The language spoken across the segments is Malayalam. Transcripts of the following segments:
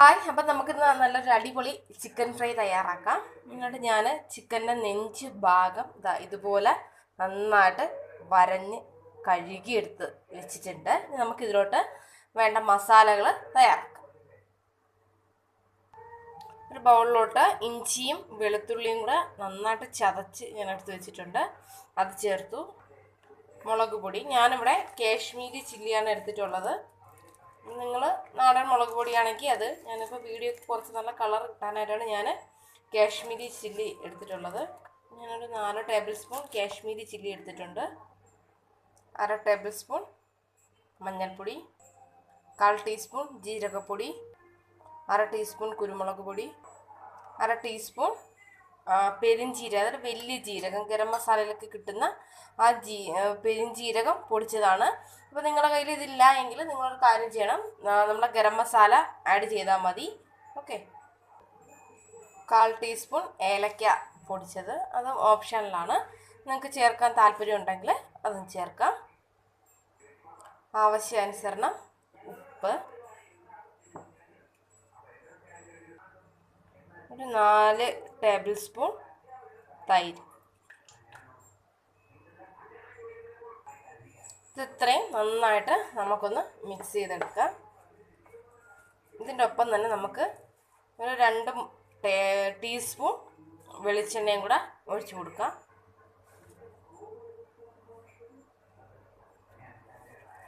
ഹായ് അപ്പം നമുക്ക് നല്ലൊരു അടിപൊളി ചിക്കൻ ഫ്രൈ തയ്യാറാക്കാം. എന്നിട്ട് ഞാൻ ചിക്കന്റെ നെഞ്ച് ഭാഗം ഇതാ ഇതുപോലെ നന്നായിട്ട് വരഞ്ഞ് കഴുകിയെടുത്ത് വെച്ചിട്ടുണ്ട്. നമുക്ക് ഇതിലോട്ട് വേണ്ട മസാലകൾ തയ്യാറാക്കാം. ഒരു ബൗളിലോട്ട് ഇഞ്ചിയും വെളുത്തുള്ളിയും കൂടെ നന്നായിട്ട് ചതച്ച് ഞാൻ എടുത്ത് വെച്ചിട്ടുണ്ട്. അത് ചേർത്തു. മുളക് പൊടി. ഞാനിവിടെ കാശ്മീരി ചില്ലിയാണ് എടുത്തിട്ടുള്ളത്. നിങ്ങൾ നാടൻ മുളക് പൊടിയാണെങ്കിൽ അത് ഞാനിപ്പോൾ വീഡിയോ കുറച്ച് നല്ല കളർ കിട്ടാനായിട്ടാണ് ഞാൻ കാശ്മീരി ചില്ലി എടുത്തിട്ടുള്ളത്. ഞാനൊരു നാല് ടേബിൾ സ്പൂൺ കാശ്മീരി ചില്ലി എടുത്തിട്ടുണ്ട്. അര ടേബിൾ സ്പൂൺ മഞ്ഞൾപ്പൊടി കാൽ ടീസ്പൂൺ ജീരകപ്പൊടി അര ടീസ്പൂൺ കുരുമുളക് പൊടി അര ടീസ്പൂൺ പെരിഞ്ചീരകം അതായത് വലിയ ജീരകം ഗരം മസാലയിലൊക്കെ കിട്ടുന്ന ആ ജീ പെരിഞ്ജീരകം പൊടിച്ചതാണ്. അപ്പോൾ നിങ്ങളുടെ കയ്യിൽ ഇതില്ല എങ്കിൽ നിങ്ങളൊരു കാര്യം ചെയ്യണം. നമ്മുടെ ഗരം മസാല ആഡ് ചെയ്താൽ മതി. ഓക്കെ കാൽ ടീസ്പൂൺ ഏലക്ക പൊടിച്ചത്. അത് ഓപ്ഷനിലാണ് നിങ്ങൾക്ക് ചേർക്കാൻ താല്പര്യം ഉണ്ടെങ്കിൽ അതും ചേർക്കാം. ആവശ്യാനുസരണം ഉപ്പ്. ഒരു നാല് ടേബിൾ സ്പൂൺ തൈര്. ഇതിത്രയും നന്നായിട്ട് നമുക്കൊന്ന് മിക്സ് ചെയ്തെടുക്കാം. ഇതിന്റെ ഒപ്പം തന്നെ നമുക്ക് ഒരു രണ്ട് ടീസ്പൂൺ വെളിച്ചെണ്ണയും കൂടെ ഒഴിച്ചു കൊടുക്കാം.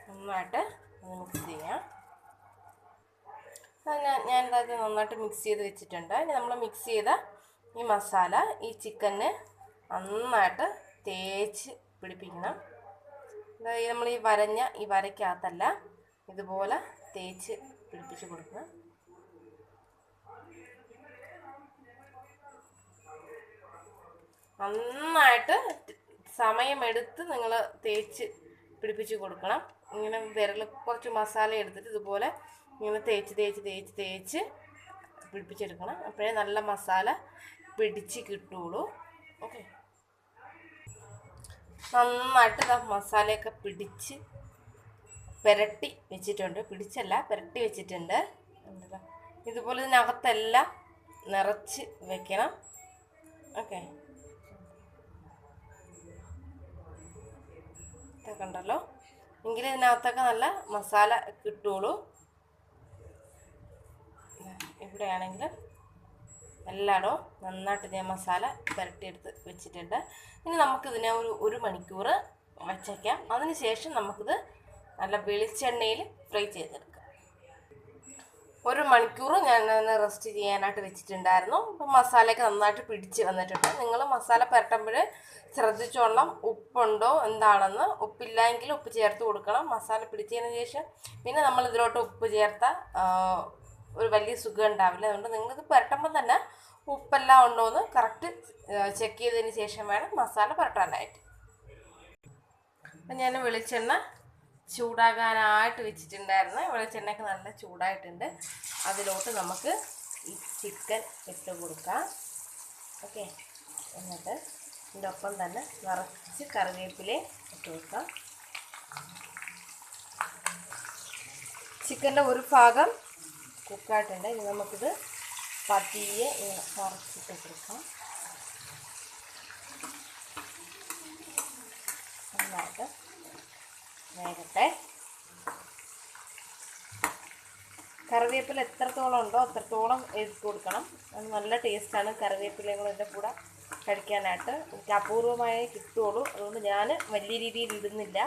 നന്നായിട്ട് മിക്സ് ചെയ്യാം. ഞാൻ ഞാനിത് നന്നായിട്ട് മിക്സ് ചെയ്ത് വെച്ചിട്ടുണ്ട്. ഇനി നമ്മൾ മിക്സ് ചെയ്ത ഈ മസാല ഈ ചിക്കന് നന്നായിട്ട് തേച്ച് പിടിപ്പിക്കണം. അതായത് നമ്മൾ ഈ വരഞ്ഞ ഈ വരയ്ക്കകത്തല്ല ഇതുപോലെ തേച്ച് പിടിപ്പിച്ച് കൊടുക്കണം. നന്നായിട്ട് സമയമെടുത്ത് നിങ്ങൾ തേച്ച് പിടിപ്പിച്ച് കൊടുക്കണം. ഇങ്ങനെ വിരൽ കുറച്ച് മസാല എടുത്തിട്ട് ഇതുപോലെ ഇങ്ങനെ തേച്ച് തേച്ച് തേച്ച് തേച്ച് പിടിപ്പിച്ചെടുക്കണം. അപ്പോഴേ നല്ല മസാല പിടിച്ച് കിട്ടുള്ളൂ. ഓക്കെ. നന്നായിട്ട് മസാലയൊക്കെ പിടിച്ച് പുരട്ടി വെച്ചിട്ടുണ്ട്. പിടിച്ചല്ല പുരട്ടി വെച്ചിട്ടുണ്ട്. ഇതുപോലെ ഇതിനകത്തെല്ലാം നിറച്ച് വെക്കണം. ഓക്കെ. ഇതൊക്കെ ഉണ്ടല്ലോ എങ്കിൽ ഇതിനകത്തൊക്കെ നല്ല മസാല കിട്ടുള്ളൂ. ഇവിടെയാണെങ്കിൽ എല്ലായിടവും നന്നായിട്ട് ഞാൻ മസാല പുരട്ടിയെടുത്ത് വെച്ചിട്ടുണ്ട്. ഇനി നമുക്കിതിനെ ഒരു ഒരു മണിക്കൂർ വച്ചേക്കാം. അതിന് ശേഷം നമുക്കിത് നല്ല വെളിച്ചെണ്ണയിൽ ഫ്രൈ ചെയ്തെടുക്കാം. ഒരു മണിക്കൂർ ഞാൻ റെസ്റ്റ് ചെയ്യാനായിട്ട് വെച്ചിട്ടുണ്ടായിരുന്നു. അപ്പം മസാലയൊക്കെ നന്നായിട്ട് പിടിച്ച് വന്നിട്ടുണ്ട്. നിങ്ങൾ മസാല പുരട്ടുമ്പോൾ ശ്രദ്ധിച്ചോളണം ഉപ്പുണ്ടോ എന്താണെന്ന്. ഉപ്പില്ലെങ്കിൽ ഉപ്പ് ചേർത്ത് കൊടുക്കണം. മസാല പിടിച്ചതിന് ശേഷം പിന്നെ നമ്മൾ ഇതിലോട്ട് ഉപ്പ് ചേർത്ത ഒരു വലിയ സുഖം ഉണ്ടാവില്ല. അതുകൊണ്ട് നിങ്ങളിത് പുരട്ടുമ്പോൾ തന്നെ ഉപ്പെല്ലാം ഉണ്ടോ എന്ന് കറക്റ്റ് ചെക്ക് ചെയ്തതിന് ശേഷം വേണം മസാല പുരട്ടാനായിട്ട്. അപ്പം ഞാൻ വെളിച്ചെണ്ണ ചൂടാകാനായിട്ട് വെച്ചിട്ടുണ്ടായിരുന്നു. വെളിച്ചെണ്ണയൊക്കെ നല്ല ചൂടായിട്ടുണ്ട്. അതിലോട്ട് നമുക്ക് ഈ ചിക്കൻ ഇട്ട് കൊടുക്കാം. ഓക്കെ. എന്നിട്ട് ഇതിന്റെ ഒപ്പം തന്നെ നിറച്ച് കറിവേപ്പിലയും ഇട്ട് കൊടുക്കാം. ചിക്കന്റെ ഒരു ഭാഗം കുക്കായിട്ടുണ്ട്. ഇനി നമുക്കിത് പതിയെ ഇങ്ങനെ മറച്ചിട്ട് കൊടുക്കാം നന്നായിട്ട് വേഗട്ടെ കറിവേപ്പില എത്രത്തോളം ഉണ്ടോ അത്രത്തോളം എഴുതി കൊടുക്കണം. അത് നല്ല ടേസ്റ്റാണ് കറിവേപ്പിലയും കൂടെ കൂടെ കഴിക്കാനായിട്ട്. എനിക്ക് അപൂർവമായേ കിട്ടുള്ളൂ. അതുകൊണ്ട് ഞാൻ വലിയ രീതിയിൽ ഇടുന്നില്ല.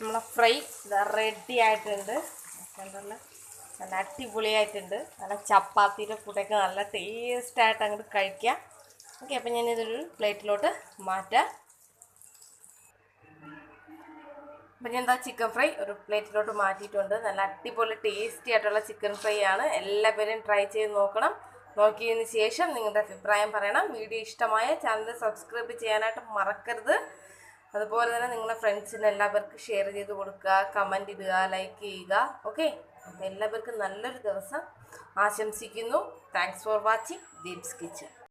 നമ്മളെ ഫ്രൈ റെഡി ആയിട്ടുണ്ട്. നല്ല നല്ല അടിപൊളിയായിട്ടുണ്ട്. നല്ല ചപ്പാത്തിയുടെ കൂടെയൊക്കെ നല്ല ടേസ്റ്റായിട്ട് അങ്ങോട്ട് കഴിക്കാം. ഓക്കെ അപ്പം ഞാനിതൊരു പ്ലേറ്റിലോട്ട് മാറ്റാം. അപ്പം ഞാൻ എന്താ ചിക്കൻ ഫ്രൈ ഒരു പ്ലേറ്റിലോട്ട് മാറ്റിയിട്ടുണ്ട്. നല്ല അടിപൊളി ടേസ്റ്റി ആയിട്ടുള്ള ചിക്കൻ ഫ്രൈ ആണ്. എല്ലാവരും ട്രൈ ചെയ്ത് നോക്കണം. നോക്കിയതിന് ശേഷം നിങ്ങളുടെ അഭിപ്രായം പറയണം. വീഡിയോ ഇഷ്ടമായ ചാനൽ സബ്സ്ക്രൈബ് ചെയ്യാനായിട്ട് മറക്കരുത്. അതുപോലെ തന്നെ നിങ്ങളുടെ ഫ്രണ്ട്സിന് എല്ലാവർക്കും ഷെയർ ചെയ്ത് കൊടുക്കുക കമന്റ് ഇടുക ലൈക്ക് ചെയ്യുക. ഓക്കെ അപ്പോൾ എല്ലാവർക്കും നല്ലൊരു ദിവസം ആശംസിക്കുന്നു. Thanks for watching Deep's kitchen